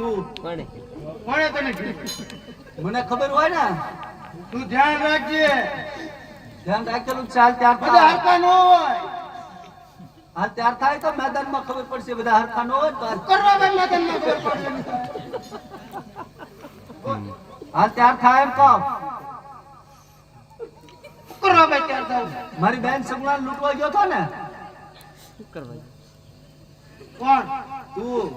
તું. કોણે કોણે તને. મને ખબર હોય ને. તું ધ્યાન રાખજે. ધ્યાન રાખેલું ચાલ ત્યાર બધા હરખા ન હોય. હાલ ત્યાર થાય તો મેદાનમાં ખબર પડશે બધા હરખા ન હોય તો હાલ. કરવા મેદાનમાં ખબર પડશે. હા ત્યાર થાય એમ કહો. મારી બેન સગુણા લૂંટવા ગયો તો ને? શું કરવા કોણ? તું.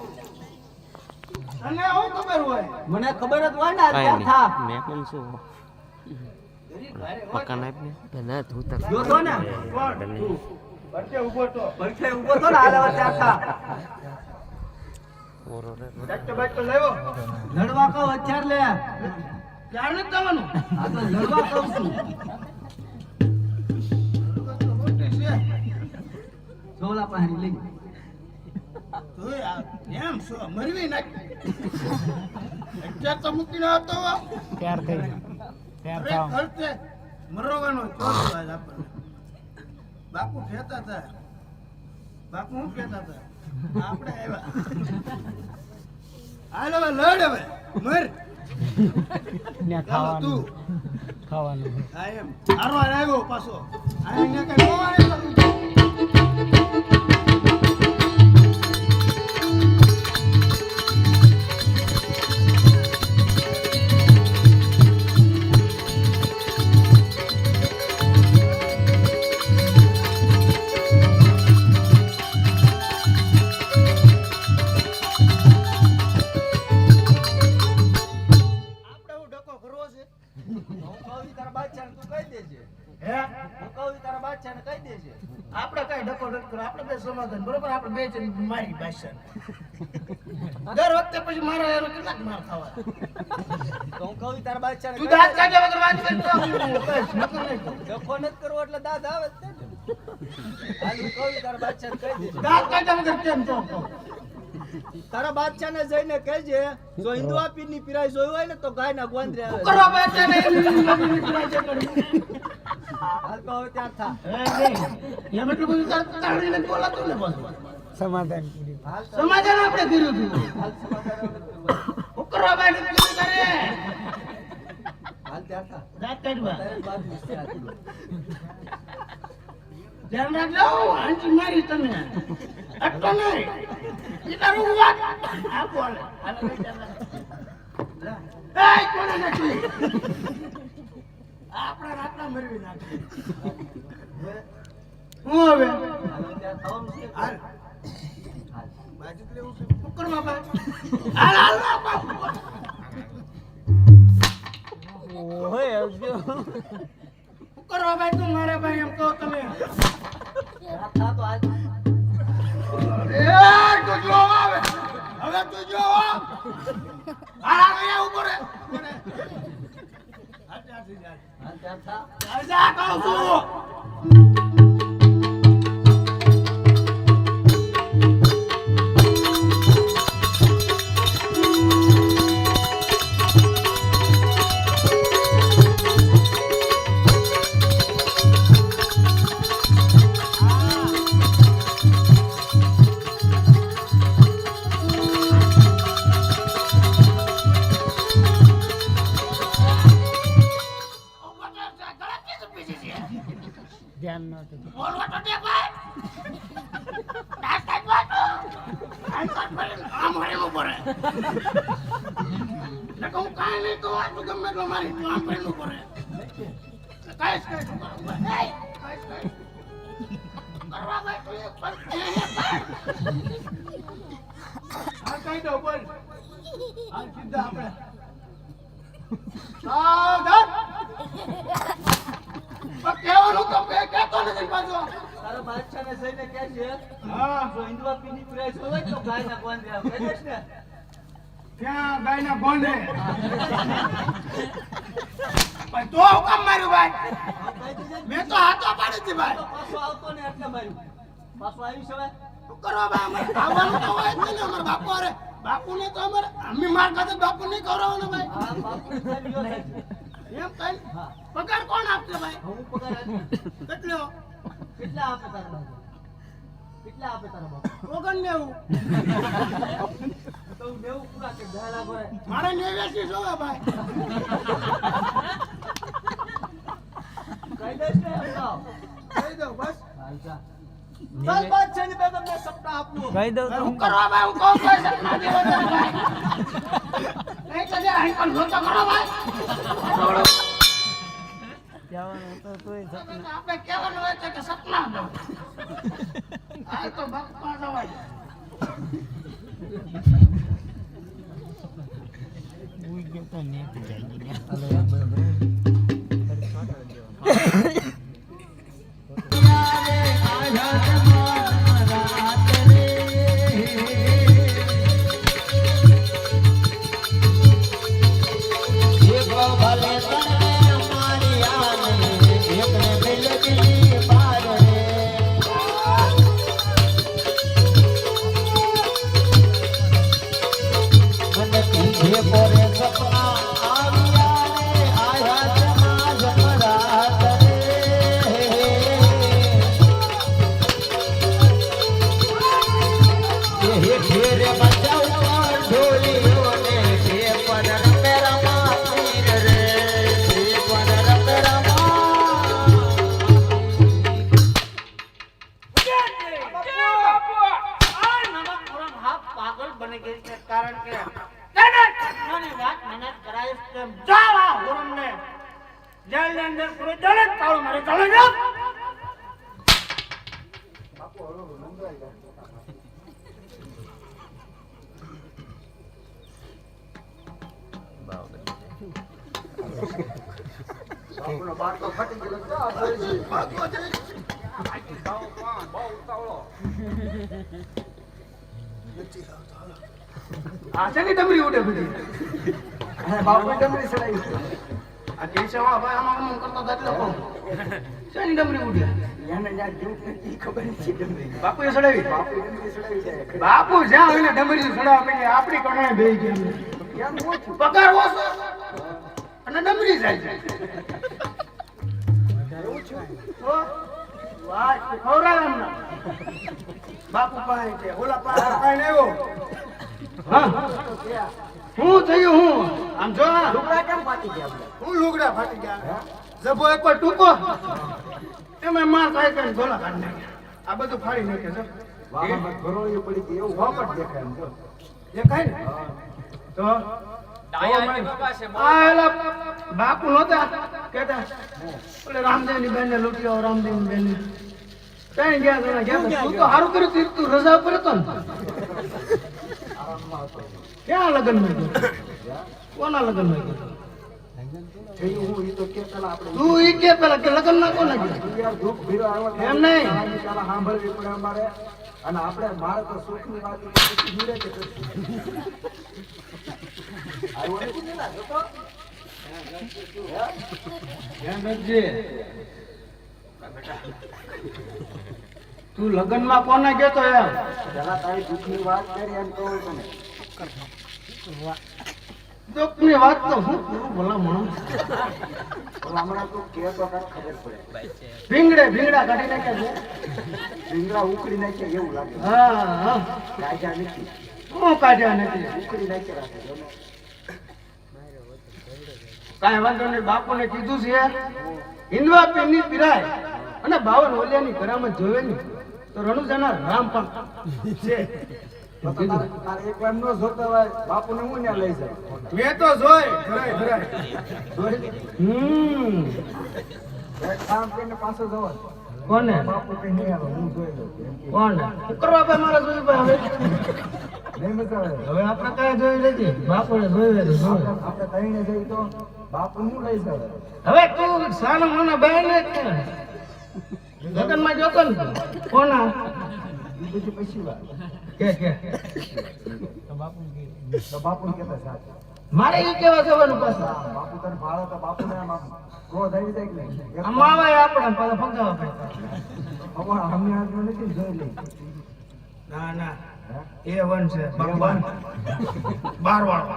તને હું ખબર હોય? મને ખબર જ હોય ને હાલ થા? મેં પણ શું? પક્કા નાઈપ ને ના તું તક જો તો ને. પરચે ઊભો તો. પરચે ઊભો તો ને હવે ત્યાર થા. ઓરો રે ચટ્ટ બટ્ટ લેવો લડવા કો હથિયાર લે. ત્યાર જવાનું આ તો લડવા કહું છું. મોટી પહેરી લઈ. આ એમ મરવી નાખી. અત્યાર તો મૂકીને આવતો ત્યાર થઈ ત્યાર થાવ. ખર્ચે મરવાનો ચોથ આજ આપણને. બાપુ કહેતા હતા. બાપુ શું કહેતા હતા? આપણે આવ્યા. હાલ હવે લડ હવે. મર. ખાવાનું. ખાવાનું. હા આવ્યો પાછો. આને કઈ પછી મારા એનો કેટલાક માર ખાવા? તો હું કહું તાર તારા ચાલે તું દાંત કાઢે વગર વાત કરતો હું નહીં ડખો નથી કરવો એટલે દાદ આવે જ ને. કહું તારા બાદશાહને કહી દેજે દાંત કાઢ્યા વગર કેમ તો તારા બાદશાહને જઈને કહેજે જો હિન્દુ આપીની પીરાઈ જોઈ હોય ને તો ગોંદરે આવે. બેઠા ને હાલ તો હવે ત્યાં થા. તાર બોલાતું ને. સમાધાન કર્યું સમાધાન આપણે કર્યું હતું. હાલ સમાધાન હવે કરવાનું. હું કરવા બેઠું કીધું તારે હાલ ત્યાં થા દાંત કાઢવા. બાજુ. ધ્યાન રાખજો મારી તમે. અટકો નહીં. એ તારું વાત આ બોલે. આપણા રાતના મરવી નાખી હું હવે? કરવા ભાઈ તું મારે ભાઈ એમ કહો તમે તો જો. હવે તું હાલ જા. હાલ ત્યાં થા. જા કહું છું. ધ્યાન ન હતું બોલવા તો દે ભાઈ દાંત કાઢવા તો. આમ હળીને ઊભો રહે. નકર હું કાંઈ નહીં તો આ તું ગમે એટલો મારી, તું આમ ઊભો રહે. એય, કહીશ, કહીશ. કરવા ભાઈ તું એક પર-. હા, દો, બોલ. આ સીધા આપણે. સાવધાન. પણ કહેવાનું તો મેં કહેતો નથી પાછો. તારા બાદશાહને જઈને કહેજે હા. જો હિન્દુ આપીની પીરાઈ હોય તો ગાયના ગોંદરે આવે. કહી ત્યાં ગાયના ગોંડે. ભાઈ તો હું માર્યું ભાઈ? કહી દેજે ને. મેં તો હાથો પાડી હતી ભાઈ. પાછો આવતો ને એટલે માર્યું. પાછો આવી છે? શું કરવા ભાઈ અમારે? આવવાનું તો હોય જ ને અમારા બાપુ અરે બાપુ ને તો અમારે અમે માર ખાતે બાપુ નહીં ખવડાવવાનું ભાઈ. બાપુને. એમ કઈ? પગાર કોણ આપશે ભાઈ? હું પગાર આપી. કેટલો? કેટલા આપે તારા બાપા? કેટલા આપે તારા બાપા? ઓગણ નેવું તો હું નેવું પૂરા કરી મારે નેવ્યાસી જોવે ભાઈ. કહી દઈશ ને કહી દઉં બસ. બસ બસ છે ને બે આપવું કહી દઉં તો હું કરવા ભાઈ હું કહું સપના છે ભાઈ. નહીં અહીં પણ કરો ભાઈ. કહેવાનું હતું તોય સપના. આપણે કહેવાનું હોય છે કે સપના આ તો ભક્તમાં જવાય. ઉઈ ગયો તો ને પાગલ આ છે ને ડમરી ઉડે બધી. બાપુ ડમરી ચડાવી. આ કેશવા ભાઈ આમાં આમ કરતા એટલે કહું. શેની ડમરી ઉડે. બાપુ એ ચડાવી. બાપુ જ્યાં હોય ને ડમરી ચડાવવા પછી આપણી કણાએ બેહી ગયા પગાર ઓછો. અને ડમરી જાય એમને બાપુ પાસે છે. ઓલા પાસે પાસે આવ્યો. હું. થયું હું? આમ જો લુગડા કેમ ફાટી ગયા હું લુગડા ફાટી ગયા. જબો એક ટૂંકો. એમાં માર ખાઈ ખાઈને ગોલા કાઢી આ બધું ફાડી નાખે છે દેખાય ને? તો બાપુ નહોતા. કેતા? ઓલે રામદેવની બેનને લૂંટ્યો રામદેવની બેનને. કઈ ગયા જણા ગયા તું તો સારું કર્યું રજા ઉપર હતો ને? ક્યાં લગ્નમાં ગયો કોના લગ્નમાં ગયો તું ઈ કે પેલા કે લગ્ન કોના ગયો? એમ નહીં? અને આપણે મારે તો સુખની વાત તું લગ્નમાં કોને ગયો એમ? જરા તારી દુઃખની વાત કરી એમ તો દુઃખની વાત તો હું પૂરું ભલા માણસ હમણાં તું કે તો કઈ ખબર પડે. ભીંગડે ભીંગડા કાઢી નાખ્યા છે. ભીંગડા ઉકળી નાખે એવું લાગે. હા હા. કાઢ્યા નથી. હું કાઢ્યા નથી? ઉકળી નાખે રાખે ગમે. કાંઈ વાંધો નહીં બાપુને કીધું છે હિન્દવા પીરની પીરાય અને બાવન ઓલિયાની કરામત જોવે ને તો રણુજાના રામ પણ છે. વાર ન હું ત્યાં લઈ જાય મેં તો જોઈ. જોઈ જોઈ? હમ. કામ કરીને પાછો જવો કોને? બાપુ કઈ શું કરવા ભાઈ મારા જોઈ ભાઈ હવે હવે આપણે કયા જોઈ લેજે બાપુને જોઈ લેજે આપણે કઈને જઈ તો બાપુ નું લઈ જાય હવે તું સાનો મને બહેન જ છે. લગ્નમાં જોતો ને કોના? પછી પછી વાત. કે કે. તો બાપુ કેતા સાચું. મારે એ કેવા જવાનું પાછું? બાપુ તને ભાડે તો બાપુ ને આમ ક્રોધ દઈ દે કે નહીં. આમાં આપણે પાછા ફગાવા પડતા અમારા અમને હાથમાં નથી ને જોઈ લે. ના ના. એ વન છે. ભગવાન બાર વાળો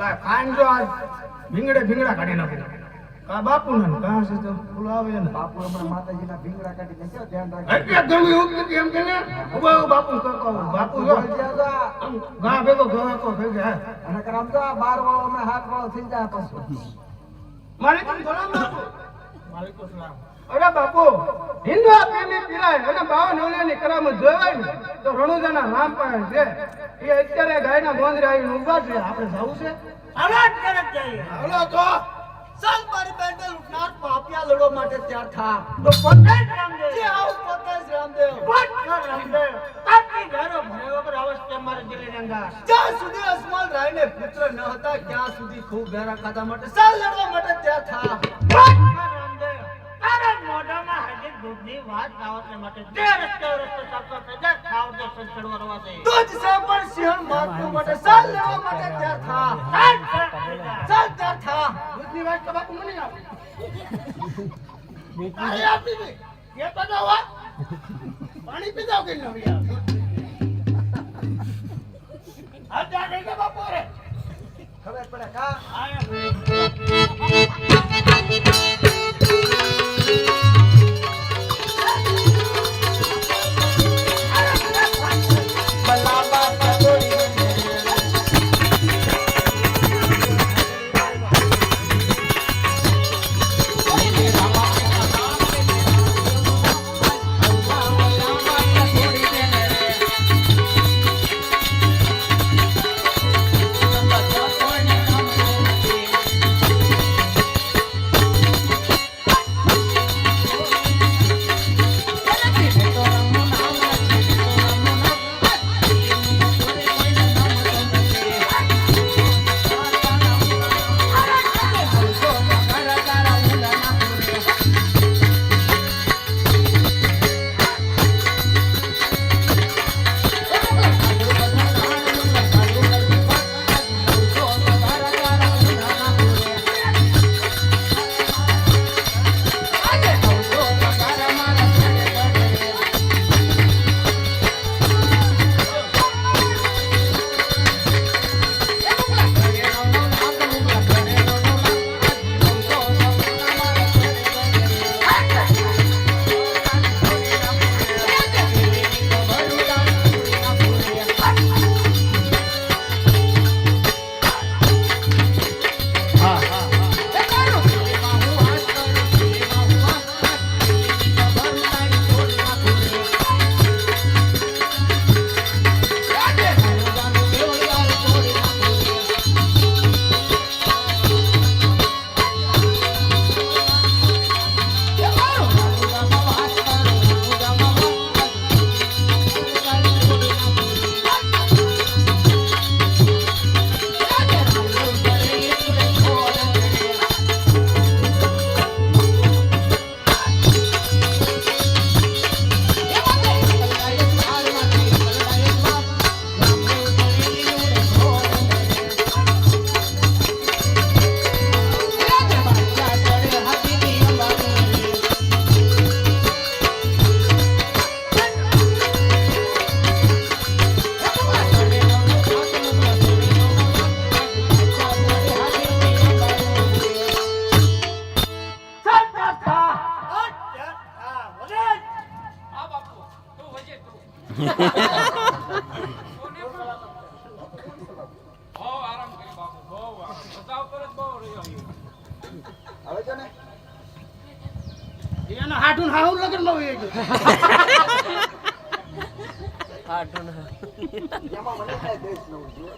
લા કાન જો આ ભીંગડે ભીંગડા કાઢી નાખું. કા બાપુ ને કા છે તો બોલો ને બાપુ હમણાં માતાજીના ભીંગડા કાઢીને કેવો ધ્યાન રાખજો. એટલે ગમે એવું કીધું એમ કે ને ઊભો ઊભો બાપુ કહો કહો બાપુ જો ગા ભેગો ગા કો ભેગો અને કરમ તો બાર વાળો અમે હાથ વાળો થઈ જાય પછી માલિકુમ સલામ બાપુ માલિકુમ સલામ અરે બાપુ હિન્દુ આપીની પીરાય અને બાવન ઓલિયાની કરામત જોવાય ને તો રણુજાના રામ પાસે છે એ અત્યારે ગાયના ગોંદરે આવીને ઊભા છે આપણે જવું છે હાલો જ તરત જઈએ હાલો તો ચાલ મારી બેનને પાપિયા લડવા માટે તૈયાર થા. તો પોતે જ રામદેવ. જે આવું પોતે જ રામદેવ. પોત રામદેવ. તાકી ઘરો ભરે વગર અવશ્ય મારે દિલ્હી રંગા જ્યાં સુધી અસમાલ રાયને પુત્ર ન હતા ત્યાં સુધી ખૂબ ભેરા ખાધા માટે ચાલ લડવા માટે તૈયાર થા. પોત રામદેવ તારા મોઢામાં હજી દૂધની વાત લાવવા માટે જે રસ્તે રસ્તે ચાલતો પ્રજા ખાવ દે સંચડવા રવા દે તુજ સે પણ સિંહણ મારવા માટે ચાલ લડવા માટે તૈયાર થા. વાત તો મને આપે અરે આપી દે. એ તો જો વાત. પાણી પીધા કે ન ભૈયા આ જા ગઈ કે? બાપુ રે ખબર એના હાડું હાહું લગનમાં વહી હાટુન એમાં મને કાંઈ દેશ ન હોય.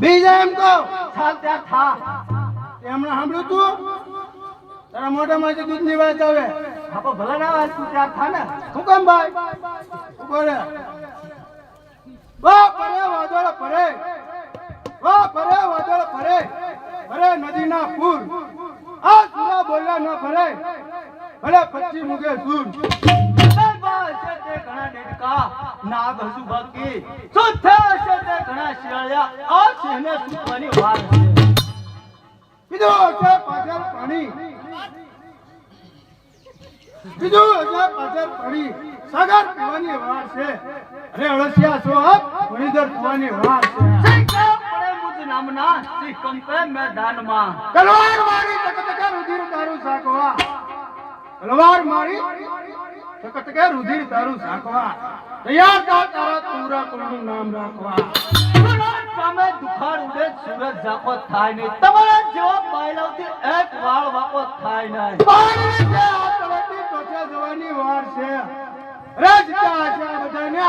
બીજા એમ તો થા ત્યાં થા. એમણે સાંભળ્યું તું? તારા મોઢામાંથી દૂધની વાત આવે. આપો ભલે ના વાત તું ત્યાં થા ને. શું કામ ભાઈ? બોલે વા પરે વાદળ પરે. વા પરે વાદળ પરે. ભરે નદીના પૂર. આ સુરા બોલ્યા ન ભરે. ભલે પચ્ચી મુગે સૂર. છે ઘણા ડેડકા? નાગ હજુ બાકી શું થશે તે ઘણા શિયાળિયા? આ ને વાર છે. બીજું છે પાછળ પાણી. બીજું છે પાછળ પડી સગર પીવાની વાર છે. અરે અળસિયા છો આપ ભણીદર પીવાની વાર છે. મેદાનમાં તલવાર મારી તકતકે રુધિર તારું તલવાર મારી તકતકે રુધિર તારું તૈયાર તારા તુરા કુળનું નામ રાખવા. સામે દુખાડ ઉડે સુરત જાપો થાય નહીં. તમારા જેવો બાયલાઓથી એક વાળ વાપો થાય નહીં. પાણી છે આ તળેટી ટોચે જવાની વાર છે રે જીતા છે બધાને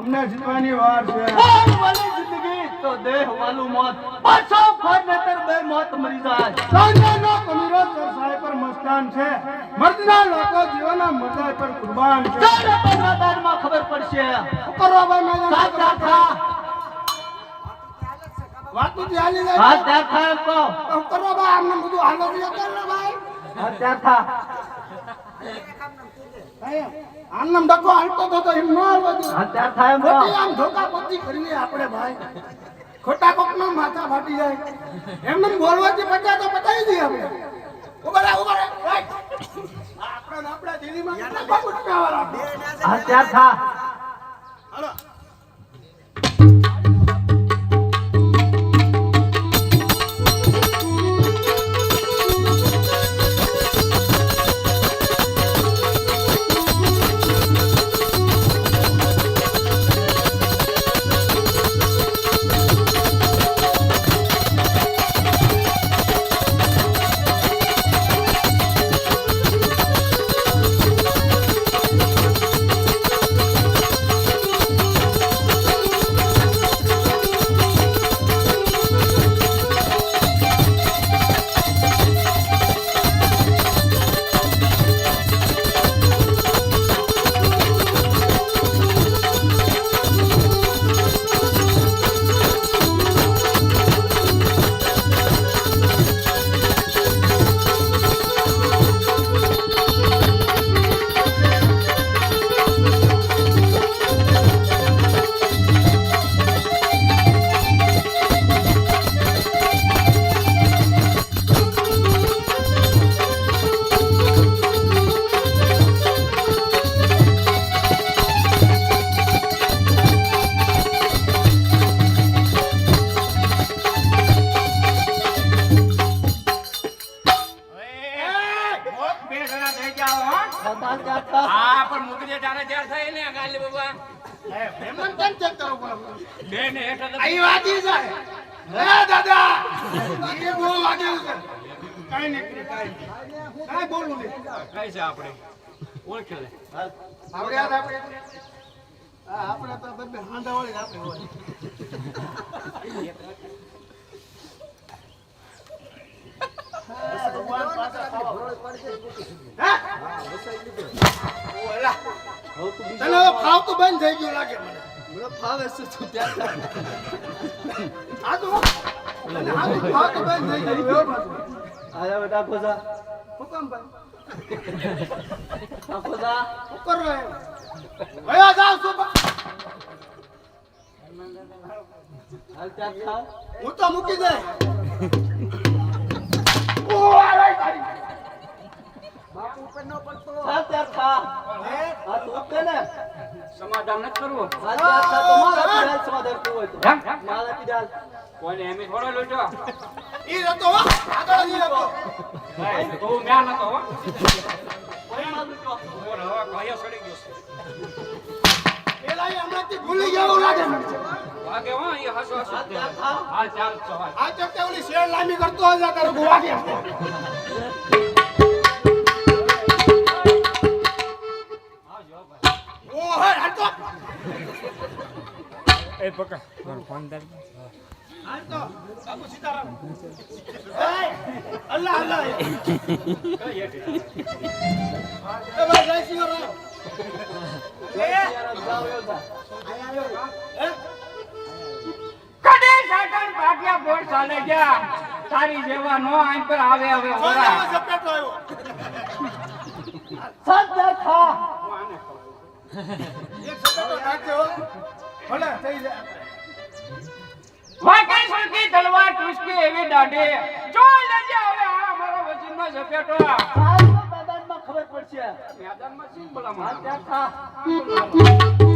અમને જીતવાની વાર છે કોણ વાલી જિંદગી તો દેહ વાલું મોત. પાછો ફોન નતર બે મોત મરી જાય. સાંજનો કમીરો સરસાઈ પર મસ્તાન છે. મર્દના લોકો જીવના મરદાઈ પર કુરબાન છે. ચારે પંદરમાં ખબર પડશે. કરવા ભાઈ મેદાન સાચા વાત જાય થા એમ કહો. કરવા ભાઈ આમને બધું હાલો કર ભાઈ. થા. આનમ ડકો હાલતો તો તો એમ ન હાલવા દે. થા એમ કહો. ખોટી આમ ધોકાપોતી કરીએ આપણે ભાઈ. ખોટા કોકનો માથા ફાટી જાય. એમને બોલવાથી પચાસ તો પચાવી દઈએ આપણે ઊભા રહે ઊભા રહે. આપણા દિલ્હીમાં કેટલા બાબુ થા. એમને કેમ ચેક કરો પડે બે ને હેઠળ અહીં વાગી જાય. એ દાદા એ બહુ વાગ્યું છે કઈ નહીં કઈ. બોલું નહીં. કઈ છે આપણે? ઓળખે લે. આપણે યાદ આપણે હા આપણે તો બબ્બે હાંડા વાળી આપણે હોય. તને ખાવ તો બંધ થઈ ગયું લાગે મને. મને ફાવે છે તું ત્યાં. આ તો તને હાથું ફાવતું બંધ થઈ એવું પાછું. આયા બેટા ખોજા હુકમ કામ ભાઈ? આ ખોજા કરો એમ? ભયા જાવ બા. હાલ ત્યાં થા હું તો મૂકી દે. ઓ આલે તારી હા ત્યાં થા. હા? તો ને. સમાધાન નથી કરવું. સમાધાન કરવું? મારા પીડાલ એમ થોડો લૂટો ઈ હતો હો. આગળ ઈ તો મેં નતો. હો. કોઈ મારું તો બોલ હવે કયો સડી ગયો ઈ હમણાંથી ભૂલી ગયા લાગે મને. વાગે હો એ હસો હાસો. હા ચાલ સવાય આ ચકતે ઓલી શેર લાંબી કરતો હોય તારું વાગે ઓ એ પકડ. મારો ફોન એ અલ્લાહ અલ્લાહ કડે સાટન ભાગ્યા બોર ચાલે ગયા. તારી જેવા નો આઈ પર આવે હવે ઓરા સજ્જ થા. એક ઝપેટો નાખજો. હો. ભલે થઈ જાય. વાકે સુરકી તલવાર ટુસકી એવી દાઢે. જોઈ લેજે હવે આ મારો વચનનો ઝપેટો. મેદાનમાં ખબર પડશે. મેદાનમાં સિંહ બોલા ત્યાં